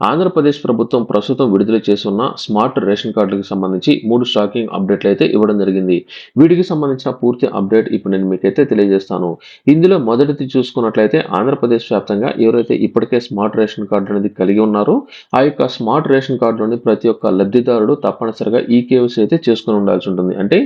ఆంధ్రప్రదేశ్ ప్రభుత్వం ప్రస్తుతం విడుదల చేస్తున్న స్మార్ట్ రేషన్ కార్డులకు సంబంధించి మూడు షాకింగ్ అప్డేట్లు అయితే ఇవ్వడం జరిగింది. వీటికి సంబంధించిన పూర్తి అప్డేట్ ఇప్పుడు నేను మీకైతే తెలియజేస్తాను. ఇందులో మొదటిది చూసుకున్నట్లయితే ఆంధ్రప్రదేశ్ వ్యాప్తంగా ఎవరైతే ఇప్పటికే స్మార్ట్ రేషన్ కార్డు అనేది కలిగి ఉన్నారో ఆ యొక్క స్మార్ట్ రేషన్ కార్డులోని ప్రతి ఒక్క లబ్ధిదారుడు తప్పనిసరిగా ఈ కేవీసీ అయితే చేసుకుని ఉండాల్సి ఉంటుంది. అంటే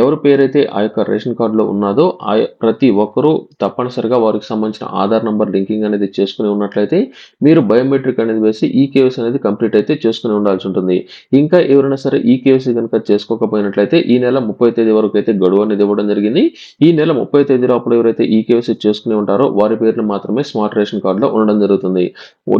ఎవరి పేరైతే ఆ యొక్క రేషన్ కార్డులో ఉన్నదో ఆ ప్రతి ఒక్కరూ తప్పనిసరిగా వారికి సంబంధించిన ఆధార్ నంబర్ లింకింగ్ అనేది చేసుకుని ఉన్నట్లయితే మీరు బయోమెట్రిక్ అనేది వేసి ఈ కేవీసీ అనేది కంప్లీట్ అయితే చేసుకుని ఉండాల్సి ఉంటుంది. ఇంకా ఎవరైనా సరే ఈ కేవీసీ కనుక చేసుకోకపోయినట్లయితే ఈ నెల ముప్పై తేదీ వరకు అయితే గడువు అనేది ఇవ్వడం జరిగింది. ఈ నెల ముప్పై తేదీ లోపల ఎవరైతే ఈ కేవీసీ చేసుకుని ఉంటారో వారి పేర్లు మాత్రమే స్మార్ట్ రేషన్ కార్డులో ఉండడం జరుగుతుంది.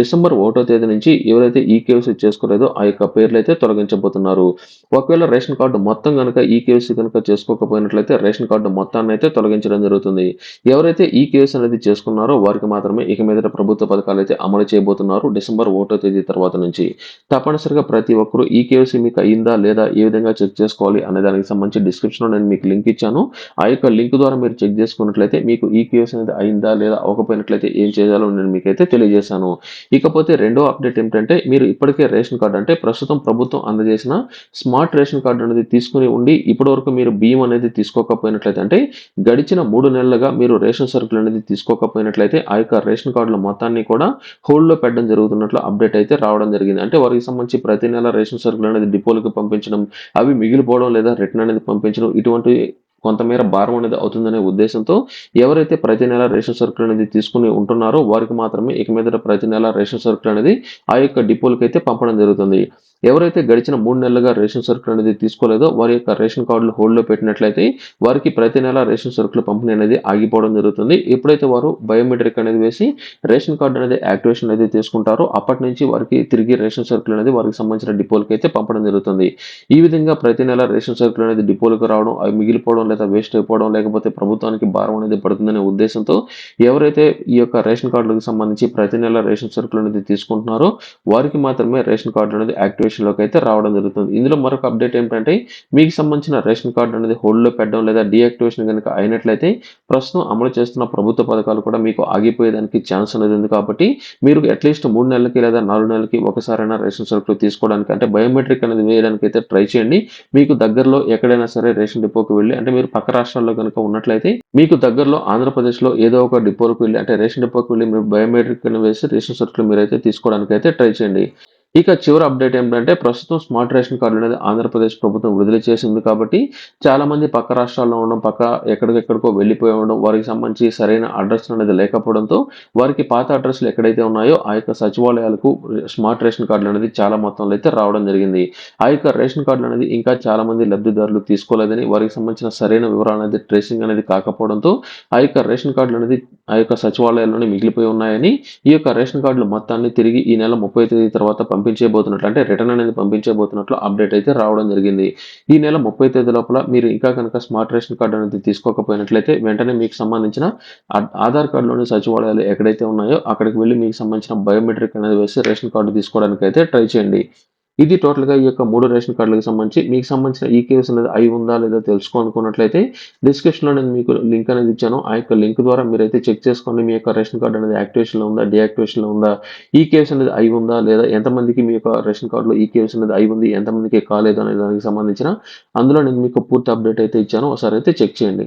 డిసెంబర్ ఒకటో తేదీ నుంచి ఎవరైతే ఈ కేవైసీ చేసుకోలేదో ఆ యొక్క పేర్లు అయితే తొలగించబోతున్నారు. ఒకవేళ రేషన్ కార్డు మొత్తం కనుక ఈ కేవీసీ కనుక చేసుకోకపోయినట్లయితే రేషన్ కార్డు మొత్తాన్ని అయితే తొలగించడం జరుగుతుంది. ఎవరైతే ఈ కేవీసీ అనేది చేసుకున్నారో వారికి మాత్రమే ఇక మీద ప్రభుత్వ పథకాలు అయితే అమలు చేయబోతున్నారు. డిసెంబర్ ఒకటో తేదీ తర్వాత నుంచి తప్పనిసరిగా ప్రతి ఒక్కరూ ఈ కేవీసీ మీకు అయిందా లేదా ఏ విధంగా చెక్ చేసుకోవాలి అనే దానికి సంబంధించి డిస్క్రిప్షన్లో నేను మీకు లింక్ ఇచ్చాను. ఆ యొక్క లింక్ ద్వారా మీరు చెక్ చేసుకున్నట్లయితే మీకు ఈ కేవీసీ అనేది అయిందా లేదా అవ్వకపోయినట్లయితే ఏం చేయాలో నేను మీకైతే తెలియజేశాను. ఇకపోతే రెండో అప్డేట్ ఏమిటంటే మీరు ఇప్పటికే రేషన్ కార్డు అంటే ప్రస్తుతం ప్రభుత్వం అందజేసిన స్మార్ట్ రేషన్ కార్డు అనేది తీసుకుని ఉండి ఇప్పటివరకు మీరు బియ్యం అనేది తీసుకోకపోయినట్లయితే అంటే గడిచిన మూడు నెలలుగా మీరు రేషన్ సరుకులు అనేది తీసుకోకపోయినట్లయితే ఆ యొక్క రేషన్ కార్డుల మొత్తాన్ని కూడా హోల్డ్లో పెట్టడం జరుగుతున్నట్లు అప్డేట్ అయితే రావడం జరిగింది. అంటే వారికి సంబంధించి ప్రతి నెల రేషన్ సరుకులు అనేది డిపోలకు పంపించడం అవి మిగిలిపోవడం లేదా రిటర్న్ అనేది పంపించడం ఇటువంటి కొంతమేర భారం అనేది అవుతుందనే ఉద్దేశంతో ఎవరైతే ప్రతి నెల రేషన్ సరుకులు అనేది తీసుకుని ఉంటున్నారో వారికి మాత్రమే ఇక మీద ప్రతి నెల రేషన్ సరుకులు అనేది ఆ యొక్క డిపోలకు అయితే పంపడం జరుగుతుంది. ఎవరైతే గడిచిన మూడు నెలలుగా రేషన్ సరుకులు అనేది తీసుకోలేదో వారి యొక్క రేషన్ కార్డులు హోల్డ్లో పెట్టినట్లయితే వారికి ప్రతి నెల రేషన్ సరుకుల పంపిణీ అనేది ఆగిపోవడం జరుగుతుంది. ఎప్పుడైతే వారు బయోమెట్రిక్ అనేది వేసి రేషన్ కార్డు అనేది యాక్టివేషన్ అనేది తీసుకుంటారో అప్పటి నుంచి వారికి తిరిగి రేషన్ సరుకులు అనేది వారికి సంబంధించిన డిపోలకు అయితే పంపడం జరుగుతుంది. ఈ విధంగా ప్రతి నెల రేషన్ సరుకులు అనేది డిపోలకు రావడం అవి మిగిలిపోవడం లేదా వేస్ట్ అయిపోవడం లేకపోతే ప్రభుత్వానికి భారం అనేది పడుతుందనే ఉద్దేశంతో ఎవరైతే ఈ యొక్క రేషన్ కార్డులకు సంబంధించి ప్రతి నెల రేషన్ సరుకులు అనేది తీసుకుంటున్నారో వారికి మాత్రమే రేషన్ కార్డు అనేది యాక్టివేషన్లోకి అయితే రావడం జరుగుతుంది. ఇందులో మరొక అప్డేట్ ఏంటంటే మీకు సంబంధించిన రేషన్ కార్డు అనేది హోల్డ్లో పెట్టడం లేదా డీయాక్టివేషన్ కనుక అయినట్లయితే ప్రస్తుతం అమలు చేస్తున్న ప్రభుత్వ పథకాలు కూడా మీకు ఆగిపోయేదానికి ఛాన్స్ అనేది ఉంది కాబట్టి మీరు అట్లీస్ట్ మూడు నెలలకి లేదా నాలుగు నెలలకి ఒకసారైనా రేషన్ సరుకులు తీసుకోవడానికి అంటే బయోమెట్రిక్ అనేది వేయడానికి అయితే ట్రై చేయండి. మీకు దగ్గరలో ఎక్కడైనా సరే రేషన్ డిపోకి వెళ్ళి అంటే మీరు పక్క రాష్ట్రాల్లో కనుక ఉన్నట్లయితే మీకు దగ్గరలో ఆంధ్రప్రదేశ్లో ఏదో ఒక డిపోకి వెళ్ళి అంటే రేషన్ డిపోకి వెళ్ళి మీరు బయోమెట్రిక్ అని వేసి రేషన్ సరుకులు మీరైతే తీసుకోవడానికి అయితే ట్రై చేయండి. ఇక చివరి అప్డేట్ ఏంటంటే ప్రస్తుతం స్మార్ట్ రేషన్ కార్డు అనేది ఆంధ్రప్రదేశ్ ప్రభుత్వం విడుదల చేసింది కాబట్టి చాలా మంది పక్క రాష్ట్రాల్లో ఉండడం పక్క ఎక్కడికెక్కడికో వెళ్ళిపోయి ఉండడం వారికి సంబంధించి సరైన అడ్రస్ అనేది లేకపోవడంతో వారికి పాత అడ్రస్లు ఎక్కడైతే ఉన్నాయో ఆ యొక్క సచివాలయాలకు స్మార్ట్ రేషన్ కార్డులు అనేది చాలా మొత్తంలో అయితే రావడం జరిగింది. ఆ యొక్క రేషన్ కార్డులు అనేది ఇంకా చాలా మంది లబ్ధిదారులు తీసుకోలేదని వారికి సంబంధించిన సరైన వివరాలు అనేది ట్రేసింగ్ అనేది కాకపోవడంతో ఆ యొక్క రేషన్ కార్డులు అనేది ఆ యొక్క సచివాలయాల్లోనే మిగిలిపోయి ఉన్నాయని ఈ యొక్క రేషన్ కార్డులు మొత్తాన్ని తిరిగి ఈ నెల ముప్పై తేదీ తర్వాత పంపించేబోతున్నట్లు అంటే రిటర్న్ అనేది పంపించేబోతున్నట్లు అప్డేట్ అయితే రావడం జరిగింది. ఈ నెల ముప్పై తేదీ లోపల మీరు ఇంకా కనుక స్మార్ట్ రేషన్ కార్డు అనేది తీసుకోకపోయినట్లయితే వెంటనే మీకు సంబంధించిన ఆధార్ కార్డులోని సచివాలయాలు ఎక్కడైతే ఉన్నాయో అక్కడికి వెళ్ళి మీకు సంబంధించిన బయోమెట్రిక్ అనేది వేసి రేషన్ కార్డు తీసుకోవడానికి అయితే ట్రై చేయండి. ఇది టోటల్గా ఈ యొక్క మూడు రేషన్ కార్డులకు సంబంధించి. మీకు సంబంధించిన ఈ కేసు అనేది అయి ఉందా లేదా తెలుసుకోనుకున్నట్లయితే డిస్క్రిప్షన్లో నేను మీకు లింక్ అనేది ఇచ్చాను. ఆ యొక్క లింక్ ద్వారా మీరైతే చెక్ చేసుకోండి మీ యొక్క రేషన్ కార్డు అనేది యాక్టివేషన్లో ఉందా డియాక్టివేషన్లో ఉందా ఈ కేసు అనేది అయి ఉందా లేదా ఎంతమందికి మీ యొక్క రేషన్ కార్డులో ఈ కేసు అనేది అయి ఉంది ఎంతమందికి కాలేదు అనే దానికి సంబంధించిన అందులో నేను మీకు పూర్తి అప్డేట్ అయితే ఇచ్చాను. ఒకసారి అయితే చెక్ చేయండి.